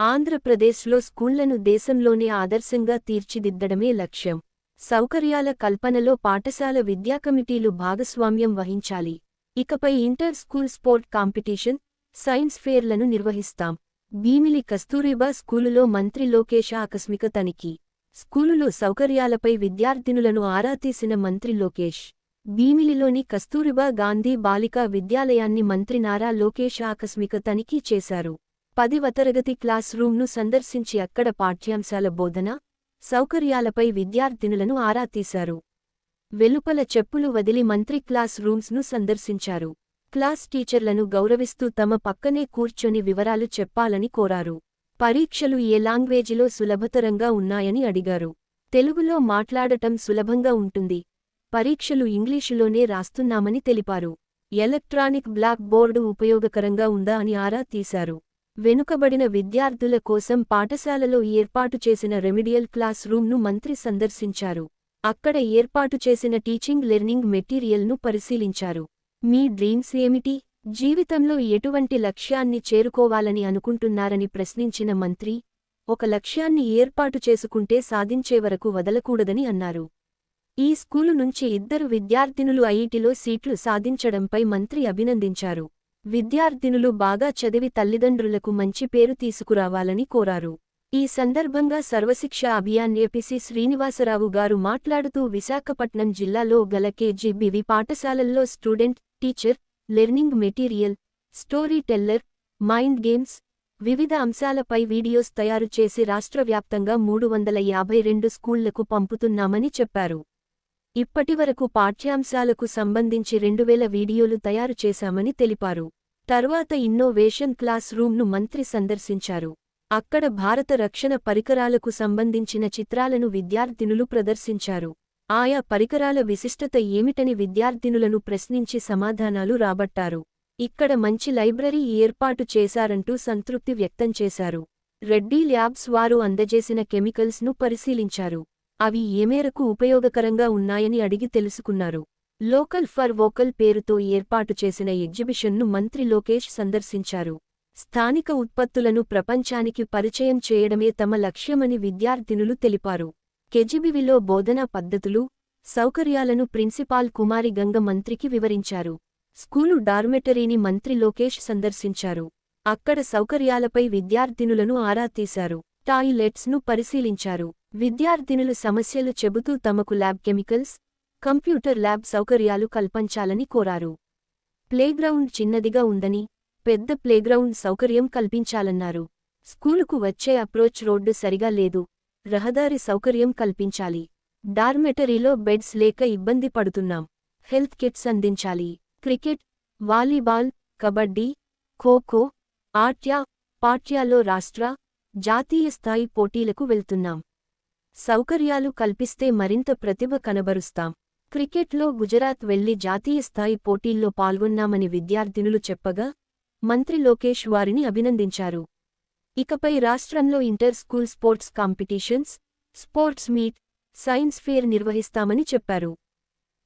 ఆంధ్రప్రదేశ్లో స్కూళ్ళను దేశంలోనే ఆదర్శంగా తీర్చిదిద్దడమే లక్ష్యం. సౌకర్యాల కల్పనలో పాఠశాల విద్యా కమిటీలు భాగస్వామ్యం వహించాలి. ఇకపై inter school sport competition science ఫేర్లను నిర్వహిస్తాం. భీమిలి కస్తూరిబా స్కూలులో మంత్రి లోకేష్ ఆకస్మిక తనిఖీ. స్కూలులో సౌకర్యాలపై విద్యార్థినులను ఆరా తీసిన మంత్రి లోకేష్. భీమిలిలోని కస్తూరిబా గాంధీ బాలికా విద్యాలయాన్ని మంత్రి నారా లోకేష్ ఆకస్మిక తనిఖీ చేశారు. పదివ తరగతి క్లాస్ రూమ్ను సందర్శించి అక్కడ పాఠ్యాంశాల బోధన సౌకర్యాలపై విద్యార్థినులను ఆరా తీశారు. వెలుపల చెప్పులు వదిలి మంత్రి క్లాస్ రూమ్స్ను సందర్శించారు. క్లాస్ టీచర్లను గౌరవిస్తూ తమ పక్కనే కూర్చొని వివరాలు చెప్పాలని కోరారు. పరీక్షలు ఏ లాంగ్వేజిలో సులభతరంగా ఉన్నాయని అడిగారు. తెలుగులో మాట్లాడటం సులభంగా ఉంటుంది. పరీక్షలు ఇంగ్లీషులోనే రాస్తున్నామని తెలిపారు. ఎలక్ట్రానిక్ బ్లాక్ బోర్డు ఉపయోగకరంగా ఉందా అని ఆరా తీశారు. వెనుకబడిన విద్యార్థుల కోసం పాఠశాలలో ఏర్పాటు చేసిన రెమిడియల్ క్లాస్ రూమ్ను మంత్రి సందర్శించారు. అక్కడ ఏర్పాటు చేసిన టీచింగ్ లెర్నింగ్ మెటీరియల్ను పరిశీలించారు. మీ డ్రీమ్స్ ఏమిటి? జీవితంలో ఎటువంటి లక్ష్యాన్ని చేరుకోవాలని అనుకుంటున్నారని ప్రశ్నించిన మంత్రి ఒక లక్ష్యాన్ని ఏర్పాటు చేసుకుంటే సాధించే వరకు వదలకూడదని అన్నారు. ఈ స్కూలు నుంచి ఇద్దరు విద్యార్థినులు ఐఐటిలో సీట్లు సాధించడంపై మంత్రి అభినందించారు. విద్యార్థినులు బాగా చదివి తల్లిదండ్రులకు మంచి పేరు తీసుకురావాలని కోరారు. ఈ సందర్భంగా సర్వశిక్ష అభియాన్ ఏపీసీ శ్రీనివాసరావు గారు మాట్లాడుతూ విశాఖపట్నం జిల్లాలో గల కేజీబీవి పాఠశాలల్లో student teacher learning material story teller mind games వివిధ అంశాలపై వీడియోస్ తయారు చేసి రాష్ట్ర వ్యాప్తంగా మూడు వందల యాభై రెండు స్కూళ్ళకు పంపుతున్నామని చెప్పారు. ఇప్పటివరకు పాఠ్యాంశాలకు సంబంధించి రెండువేల వీడియోలు తయారు చేశామని తెలిపారు. తర్వాత ఇన్నోవేషన్ క్లాస్ రూమ్ను మంత్రి సందర్శించారు. అక్కడ భారత రక్షణ పరికరాలకు సంబంధించిన చిత్రాలను విద్యార్థినులు ప్రదర్శించారు. ఆయా పరికరాల విశిష్టత ఏమిటని విద్యార్థినులను ప్రశ్నించి సమాధానాలు రాబట్టారు. ఇక్కడ మంచి లైబ్రరీ ఏర్పాటు చేశారంటూ సంతృప్తి వ్యక్తం చేశారు. రెడ్డీ ల్యాబ్స్ వారు అందజేసిన కెమికల్స్ను పరిశీలించారు. అవి ఏమేరకు ఉపయోగకరంగా ఉన్నాయని అడిగి తెలుసుకున్నారు. లోకల్ ఫర్ వోకల్ పేరుతో ఏర్పాటు చేసిన ఎగ్జిబిషన్ను మంత్రి లోకేష్ సందర్శించారు. స్థానిక ఉత్పత్తులను ప్రపంచానికి పరిచయం చేయడమే తమ లక్ష్యమని విద్యార్థినులు తెలిపారు. కెజిబివిలో బోధనా పద్ధతులు సౌకర్యాలను ప్రిన్సిపాల్ కుమారి గంగ మంత్రికి వివరించారు. స్కూలు డార్మెటరీని మంత్రి లోకేష్ సందర్శించారు. అక్కడ సౌకర్యాలపై విద్యార్థినులను ఆరా తీశారు. టాయిలెట్స్ను పరిశీలించారు. విద్యార్థినులు సమస్యలు చెబుతూ తమకు ల్యాబ్ కెమికల్స్ కంప్యూటర్ ల్యాబ్ సౌకర్యాలు కల్పించాలని కోరారు. ప్లేగ్రౌండ్ చిన్నదిగా ఉందని పెద్ద ప్లేగ్రౌండ్ సౌకర్యం కల్పించాలన్నారు. స్కూలుకు వచ్చే అప్రోచ్ రోడ్డు సరిగా లేదు రహదారి సౌకర్యం కల్పించాలి. డార్మెటరీలో బెడ్స్ లేక ఇబ్బంది పడుతున్నాం. హెల్త్ కిట్స్ అందించాలి. క్రికెట్ వాలీబాల్ కబడ్డీ ఖోఖో ఆట్య పాట్యాలో రాష్ట్ర జాతీయ స్థాయి పోటీలకు వెళ్తున్నాం. సౌకర్యాలు కల్పిస్తే మరింత ప్రతిభ కనబరుస్తాం. క్రికెట్లో గుజరాత్ వెళ్ళి జాతీయ స్థాయి పోటీల్లో పాల్గొన్నామని విద్యార్థినులు చెప్పగా మంత్రి లోకేష్ వారిని అభినందించారు. ఇకపై రాష్ట్రంలో inter school sports competitions sports meet science fair నిర్వహిస్తామని చెప్పారు.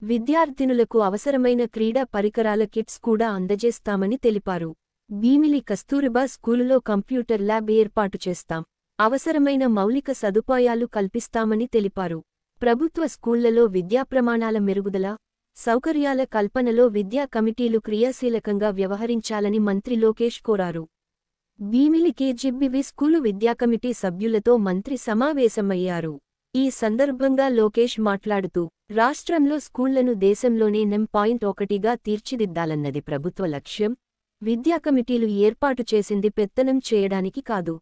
విద్యార్థినులకు అవసరమైన క్రీడా పరికరాల కిట్స్ కూడా అందజేస్తామని తెలిపారు. భీమిలి కస్తూరిబా స్కూలులో కంప్యూటర్ ల్యాబ్ ఏర్పాటు చేస్తాం. అవసరమైన మౌలిక సదుపాయాలు కల్పిస్తామని తెలిపారు. ప్రభుత్వ స్కూళ్ళలో విద్యా ప్రమాణాల మెరుగుదల సౌకర్యాల కల్పనలో విద్యా కమిటీలు క్రియాశీలకంగా వ్యవహరించాలని మంత్రి లోకేష్ కోరారు. భీమిలి కేజీబీవి స్కూలు విద్యా కమిటీ సభ్యులతో మంత్రి సమావేశమయ్యారు. ఈ సందర్భంగా లోకేష్ మాట్లాడుతూ రాష్ట్రంలో స్కూళ్ళను దేశంలోనే నెం పాయింట్ ఒకటిగా తీర్చిదిద్దాలన్నది ప్రభుత్వ లక్ష్యం. విద్యా కమిటీలు ఏర్పాటు చేసింది పెత్తనం చేయడానికి కాదు.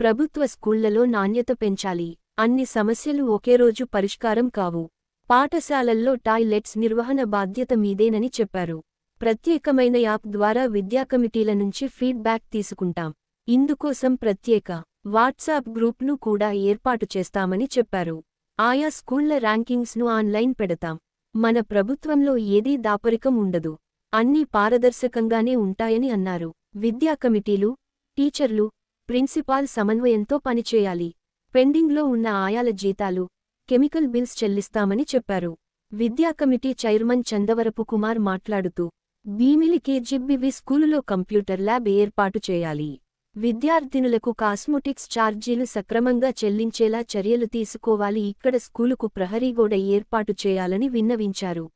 ప్రభుత్వ స్కూళ్ళలో నాణ్యత పెంచాలి. అన్ని సమస్యలు ఒకే రోజు పరిష్కారం కావు. పాఠశాలల్లో టాయిలెట్స్ నిర్వహణ బాధ్యత మీదేనని చెప్పారు. ప్రత్యేకమైన యాప్ ద్వారా విద్యా కమిటీల నుంచి ఫీడ్బ్యాక్ తీసుకుంటాం. ఇందుకోసం ప్రత్యేక వాట్సాప్ గ్రూప్ను కూడా ఏర్పాటు చేస్తామని చెప్పారు. ఆయా స్కూళ్ళ ర్యాంకింగ్స్ను ఆన్లైన్ పెడతాం. మన ప్రభుత్వంలో ఏదీ దాపరికం ఉండదు. అన్నీ పారదర్శకంగానే ఉంటాయని అన్నారు. విద్యా కమిటీలు టీచర్లు ప్రిన్సిపాల్ సమన్వయంతో పనిచేయాలి. పెండింగ్లో ఉన్న ఆయాల జీతాలు కెమికల్ బిల్స్ చెల్లిస్తామని చెప్పారు. విద్యా కమిటీ చైర్మన్ చందవరపు కుమార్ మాట్లాడుతూ భీమిలి కేజీబీవి స్కూలులో కంప్యూటర్ ల్యాబ్ ఏర్పాటు చేయాలి. విద్యార్థినులకు కాస్మోటిక్స్ ఛార్జీలు సక్రమంగా చెల్లించేలా చర్యలు తీసుకోవాలి. ఇక్కడ స్కూలుకు ప్రహరీగోడ ఏర్పాటు చేయాలని విన్నవించారు.